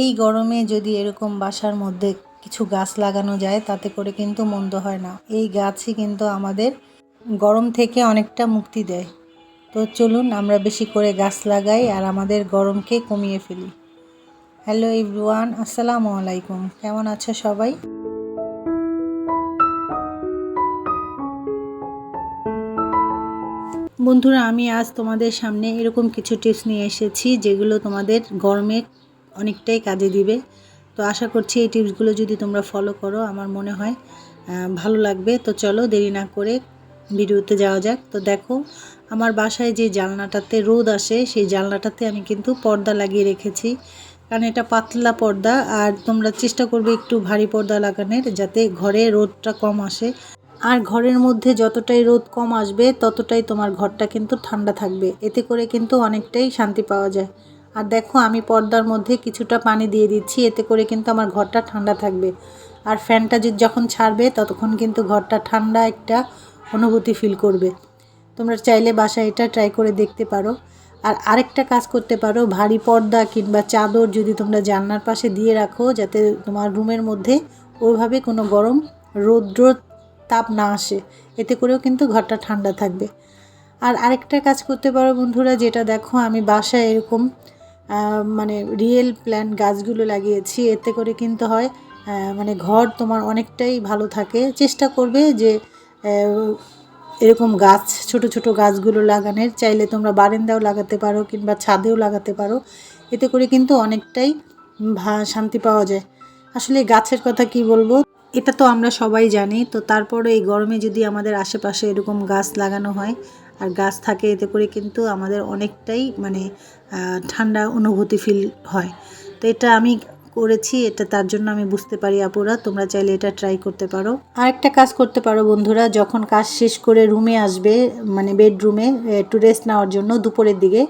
এই গরমে যদি এরকম বাসার মধ্যে কিছু গাছ লাগানো যায়, তাতে করে কিন্তু মন্দ হয় না। এই গাছই কিন্তু আমাদের গরম থেকে অনেকটা মুক্তি দেয়। তো চলুন, আমরা বেশি করে গাছ লাগাই আর আমাদের গরমকে কমিয়ে ফেলি। হ্যালো ইভরিওয়ান আসসালামু আলাইকুম। কেমন আছো সবাই? বন্ধুরা, আমি আজ তোমাদের সামনে এরকম কিছু টিপস নিয়ে এসেছি, যেগুলো তোমাদের গরমে অনেকটাই কাজে দিবে। তো আশা করছি এই টিপসগুলো যদি তোমরা ফলো করো, আমার মনে হয় ভালো লাগবে। তো চলো দেরি না করে ভিডিওতে যাওয়া যাক। তো দেখো, আমার বাসায় যে জানলাটাতে রোদ আসে, সেই জানলাটাতে আমি কিন্তু পর্দা লাগিয়ে রেখেছি। কারণ এটা পাতলা পর্দা, আর তোমরা চেষ্টা করবে একটু ভারী পর্দা লাগানোর যাতে ঘরে রোদটা কম আসে। আর ঘরের মধ্যে যতটাই রোদ কম আসবে, ততটাই তোমার ঘরটা কিন্তু ঠান্ডা থাকবে। এতে করে কিন্তু অনেকটাই শান্তি পাওয়া যায়। আর দেখো, আমি পর্দার মধ্যে কিছুটা পানি দিয়ে দিচ্ছি, এতে করে কিন্তু আমার ঘরটা ঠান্ডা থাকবে। আর ফ্যানটা যখন ছাড়বে, ততক্ষণ কিন্তু ঘরটা ঠান্ডা একটা অনুভূতি ফিল করবে। তোমরা চাইলে বাসায় এটা ট্রাই করে দেখতে পারো। আর আরেকটা কাজ করতে পারো, ভারী পর্দা কিংবা চাদর যদি তোমরা জানলার পাশে দিয়ে রাখো, যাতে তোমার রুমের মধ্যে ওইভাবে কোনো গরম রৌদ্র তাপ না আসে, এতে করেও কিন্তু ঘরটা ঠান্ডা থাকবে। আর আরেকটা কাজ করতে পারো বন্ধুরা, যেটা দেখো, আমি বাসায় এরকম মানে রিয়েল প্ল্যান্ট গাছগুলো লাগিয়েছি, এতে করে কিন্তু হয় মানে ঘর তোমার অনেকটাই ভালো থাকে। চেষ্টা করবে যে এরকম গাছ, ছোট ছোট গাছগুলো লাগানোর। চাইলে তোমরা বারেন্দাও লাগাতে পারো কিংবা ছাদেও লাগাতে পারো। এতে করে কিন্তু অনেকটাই শান্তি পাওয়া যায়। আসলে গাছের কথা কি বলব? এটা তো আমরা সবাই জানি। তো তারপরে এই গরমে যদি আমাদের আশেপাশে এরকম গাছ লাগানো হয় আর গাছ থাকে এতে করে কিন্তু আমাদের অনেকটাই মানে ঠান্ডা অনুভূতি ফিল হয়। তো এটা আমি করেছি, এটা তার জন্য আমি বুঝতে পারি আপুরা, তোমরা চাইলে এটা ট্রাই করতে পারো। আরেকটা কাজ করতে পারো বন্ধুরা, যখন কাজ শেষ করে রুমে আসবে মানে বেডরুমে একটু রেস্ট নেওয়ার জন্য দুপুরের দিকে,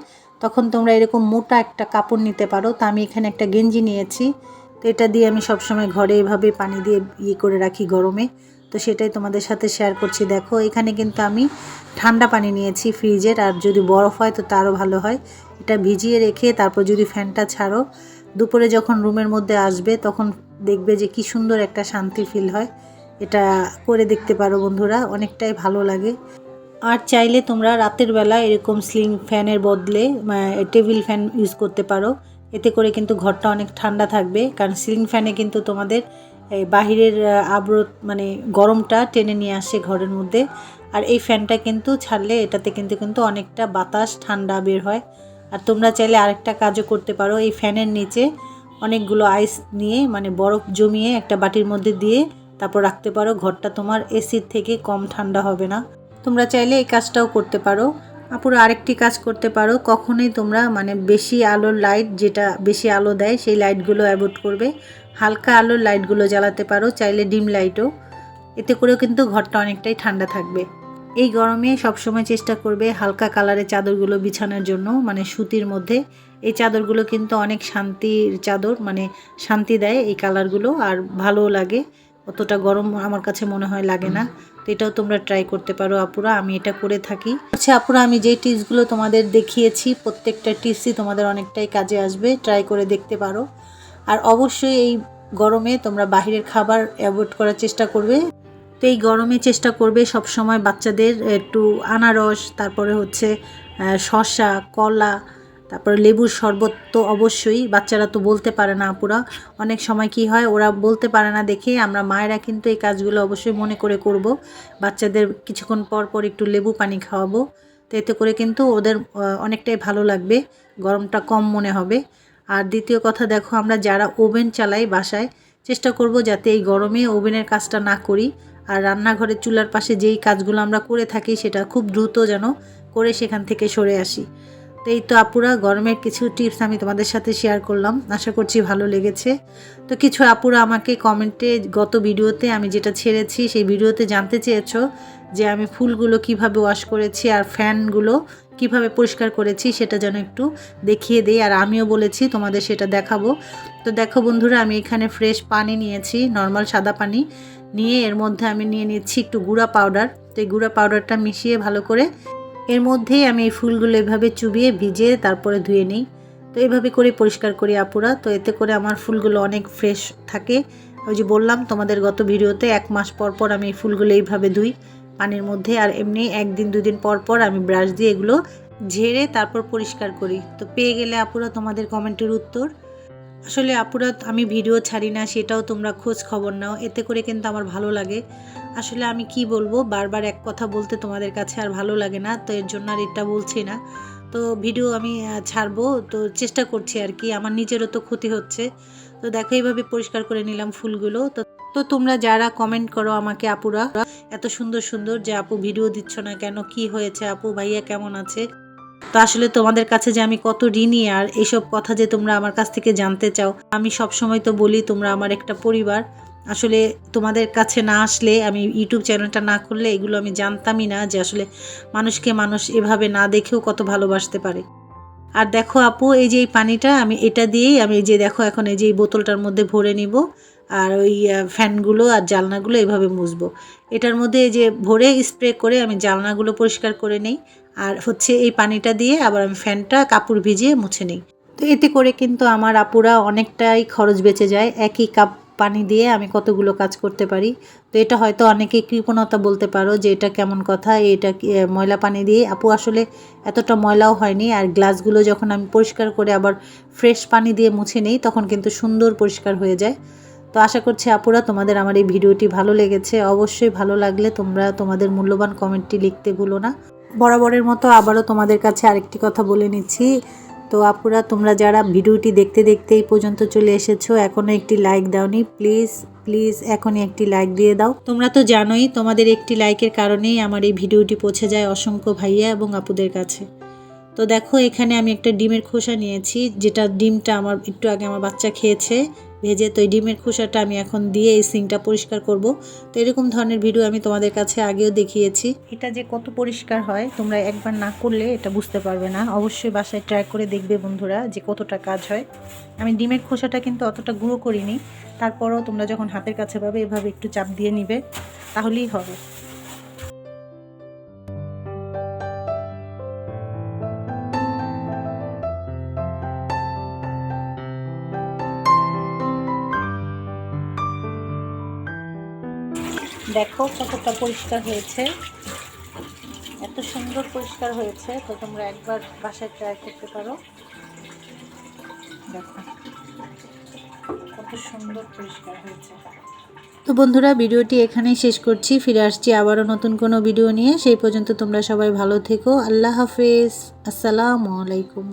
তখন তোমরা এরকম মোটা একটা কাপড় নিতে পারো। তা আমি এখানে একটা গেঞ্জি নিয়েছি। তো এটা দিয়ে আমি সবসময় ঘরে এভাবে পানি দিয়ে ইয়ে করে রাখি গরমে। তো সেটাই তোমাদের সাথে শেয়ার করছি। দেখো, এখানে কিন্তু আমি ঠান্ডা পানি নিয়েছি ফ্রিজের আর যদি বরফ হয় তো তারও ভালো হয়। এটা ভিজিয়ে রেখে তারপর যদি ফ্যানটা ছাড়ো, দুপুরে যখন রুমের মধ্যে আসবে তখন দেখবে যে কি সুন্দর একটা শান্তি ফিল হয়। এটা করে দেখতে পারো বন্ধুরা, অনেকটাই ভালো লাগে। আর চাইলে তোমরা রাতের বেলা এরকম স্লিং ফ্যানের বদলে টেবিল ফ্যান ইউজ করতে পারো। এতে করে কিন্তু ঘরটা অনেক ঠান্ডা থাকবে, কারণ সিলিং ফ্যানে কিন্তু তোমাদের এই বাহিরের আর্দ্র মানে গরমটা টেনে নিয়ে আসে ঘরের মধ্যে। আর এই ফ্যানটা কিন্তু ছাড়লে এটাতে কিন্তু কিন্তু অনেকটা বাতাস, ঠান্ডা বের হয়। আর তোমরা চাইলে আরেকটা কাজও করতে পারো। এই ফ্যানের নিচে অনেকগুলো আইস নিয়ে মানে বরফ জমিয়ে একটা বাটির মধ্যে দিয়ে তারপর রাখতে পারো। ঘরটা তোমার এসির থেকে কম ঠান্ডা হবে না। তোমরা চাইলে এই কাজটাও করতে পারো। আপুরা আরেকটি কাজ করতে পারো। কখনোই তোমরা মানে বেশি আলোর লাইট যেটা বেশি আলো দেয়, সেই লাইটগুলো অ্যাভয়েড করবে। হালকা আলোর লাইটগুলো জ্বালাতে পারো, চাইলে ডিম লাইটও এতে করেও কিন্তু ঘরটা অনেকটাই ঠান্ডা থাকবে। এই গরমে সবসময় চেষ্টা করবে হালকা কালারের চাদরগুলো বিছানোর জন্য মানে সুতির মধ্যে। এই চাদরগুলো কিন্তু অনেক শান্তির চাদর মানে শান্তি দেয় এই কালারগুলো আর ভালোও লাগে। অতটা গরম আমার কাছে মনে হয় লাগে না। এটাও তোমরা ট্রাই করতে পারো, আপুরা। আমি এটা করে থাকি। আচ্ছা আপুরা, আমি যে টিপসগুলো তোমাদের দেখিয়েছি, প্রত্যেকটা টিপসই তোমাদের অনেকটাই কাজে আসবে। ট্রাই করে দেখতে পারো। আর অবশ্যই এই গরমে তোমরা বাহিরের খাবার অ্যাভয়েড করার চেষ্টা করবে। তো এই গরমে চেষ্টা করবে সব সময় বাচ্চাদের একটু আনারস, তারপরে হচ্ছে শশা কলা তারপরে লেবুর শরবত তো অবশ্যই, বাচ্চারা তো বলতে পারে না আপুরা। অনেক সময় কি হয়, ওরা বলতে পারে না দেখে, আমরা মায়েরা কিন্তু এই কাজগুলো অবশ্যই মনে করে করব। বাচ্চাদের কিছুক্ষণ পর পর একটু লেবু পানি খাওয়াবো। তো এতে করে কিন্তু ওদের অনেকটাই ভালো লাগবে, গরমটা কম মনে হবে। আর দ্বিতীয় কথা দেখো, আমরা যারা ওভেন চালাই বাসায়, চেষ্টা করব যাতে এই গরমে ওভেনের কাজটা না করি। আর রান্নাঘরের চুলার পাশে যেই কাজগুলো আমরা করে থাকি, সেটা খুব দ্রুত যেন করে সেখান থেকে সরে আসি। তো এই তো আপুরা, গরমের কিছু টিপস আমি তোমাদের সাথে শেয়ার করলাম। আশা করছি ভালো লেগেছে। তো কিছু আপুরা আমাকে কমেন্টে গত ভিডিওতে আমি যেটা ছেড়েছি, সেই ভিডিওতে জানতে চেয়েছো যে আমি ফুলগুলো কীভাবে ওয়াশ করেছি আর ফ্যানগুলো কীভাবে পরিষ্কার করেছি সেটা যেন একটু দেখিয়ে দিই। আর আমিও বলেছি, তোমাদের সেটা দেখাবো। তো দেখো বন্ধুরা, আমি এখানে ফ্রেশ পানি নিয়েছি নর্মাল সাদা পানি নিয়ে। এর মধ্যে আমি নিয়ে নিচ্ছি একটু গুঁড়া পাউডার তো এই গুঁড়া পাউডারটা মিশিয়ে ভালো করে এর মধ্যেই আমি এই ফুলগুলো এভাবে চুবিয়ে ভিজে তারপরে ধুয়ে নিই। তো এইভাবে করে পরিষ্কার করি আপুরা। তো এতে করে আমার ফুলগুলো অনেক ফ্রেশ থাকে। ওই যে বললাম তোমাদের গত ভিডিওতে এক মাস পর পর আমি এই ফুলগুলো এইভাবে ধুই পানির মধ্যে। আর এমনি একদিন, দুদিন পর পর আমি ব্রাশ দিয়ে এগুলো ঝেড়ে তারপর পরিষ্কার করি। তো পেয়ে গেলে আপুরা তোমাদের কমেন্টের উত্তর। আসলে আপুরা, আমি ভিডিও ছাড়ি না, সেটাও তোমরা খোঁজ খবর নাও। এতে করে কিন্তু আমার ভালো লাগে। আসলে আমি কি বলব, বারবার এক কথা বলতে তোমাদের কাছে আর ভালো লাগে না, তো এর জন্য আর এটা বলছি না। তো ভিডিও আমি ছাড়বো, তো চেষ্টা করছি আর কি, আমার নিজেরও তো ক্ষতি হচ্ছে। তো দেখো, এইভাবে পরিষ্কার করে নিলাম ফুলগুলো। তো তো তোমরা যারা কমেন্ট করো আমাকে, আপুরা, এত সুন্দর সুন্দর যে আপু ভিডিও দিচ্ছ না কেন, কি হয়েছে আপু, ভাইয়া কেমন আছে? তো আসলে তোমাদের কাছে যে আমি কত ঋণী আর এইসব কথা যে তোমরা আমার কাছ থেকে জানতে চাও, আমি সব সময় তো বলি তোমরা আমার একটা পরিবার। আসলে তোমাদের কাছে না আসলে আমি ইউটিউব চ্যানেলটা না করলে এগুলো আমি জানতামই না যে আসলে মানুষকে মানুষ এভাবে না দেখেও কত ভালোবাসতে পারে। আর দেখো আপু, এই যে এই পানিটা, আমি এটা দিয়েই আমি যে দেখো এখন এই যে এই বোতলটার মধ্যে ভরে নিব আর ওই ফ্যানগুলো আর জালনাগুলো এভাবে মুছবো। এটার মধ্যে এই যে ভরে স্প্রে করে আমি জালনাগুলো পরিষ্কার করে নেই। আর হচ্ছে এই পানিটা দিয়ে আবার আমি ফ্যানটা কাপড় ভিজিয়ে মুছে নিই। তো এতে করে কিন্তু আমার আপুরা অনেকটাই খরচ বেঁচে যায়। একই কাপ পানি দিয়ে আমি কতগুলো কাজ করতে পারি। তো এটা হয়তো অনেকে কৃপণতা বলতে পারো যে এটা কেমন কথা, এটা ময়লা পানি দিয়ে। আপু আসলে এতটা ময়লাও হয়নি আর গ্লাসগুলো যখন আমি পরিষ্কার করে আবার ফ্রেশ পানি দিয়ে মুছে নিই, তখন কিন্তু সুন্দর পরিষ্কার হয়ে যায়। তো আশা করছি আপুরা তোমাদের আমার এই ভিডিওটি ভালো লেগেছে। অবশ্যই ভালো লাগলে তোমরা তোমাদের মূল্যবান কমেন্টটি লিখতে ভুলো না। বরাবরের মতো আবারও তোমাদের কাছে আরেকটি কথা বলে নিচ্ছি। তো আপুরা, তোমরা যারা ভিডিওটি দেখতে দেখতে এই পর্যন্ত চলে এসেছ এখনও একটি লাইক দাওনি। প্লিজ প্লিজ এখনই একটি লাইক দিয়ে দাও। তোমরা তো জানোই, তোমাদের একটি লাইকের কারণেই আমার এই ভিডিওটি পৌঁছে যায় অসংখ্য ভাইয়া এবং আপুদের কাছে। তো দেখো, এখানে আমি একটা ডিমের খোসা নিয়েছি, যেটা ডিমটা আমার, একটু আগে আমার বাচ্চা খেয়েছে। ভেজে তো এই ডিমের খোসাটা আমি এখন দিয়ে এই সিঙ্কটা পরিষ্কার করব। তো এরকম ধরনের ভিডিও আমি তোমাদের কাছে আগেও দেখিয়েছি। এটা যে কত পরিষ্কার হয়, তোমরা একবার না করলে এটা বুঝতে পারবে না। অবশ্যই বাসায় ট্রাই করে দেখবে বন্ধুরা যে কতটা কাজ হয়। আমি ডিমের খোসাটা কিন্তু অতটা গুঁড়ো করিনি। তারপরও তোমরা যখন হাতের কাছে পাবে, এভাবে একটু চাপ দিয়ে নিবে, তাহলেই হবে। দেখো কতটা পরিষ্কার হয়েছে। এত সুন্দর পরিষ্কার হয়েছে, তো তোমরা একবার বাসায় ট্রাই করতে পারো। দেখো, কত সুন্দর পরিষ্কার হয়েছে। তো বন্ধুরা, ভিডিওটি এখানেই শেষ করছি। ফিরে আসছি আবারও নতুন কোনো ভিডিও নিয়ে। সেই পর্যন্ত তোমরা সবাই ভালো থেকো। আল্লাহ হাফেজ। আসসালামু আলাইকুম।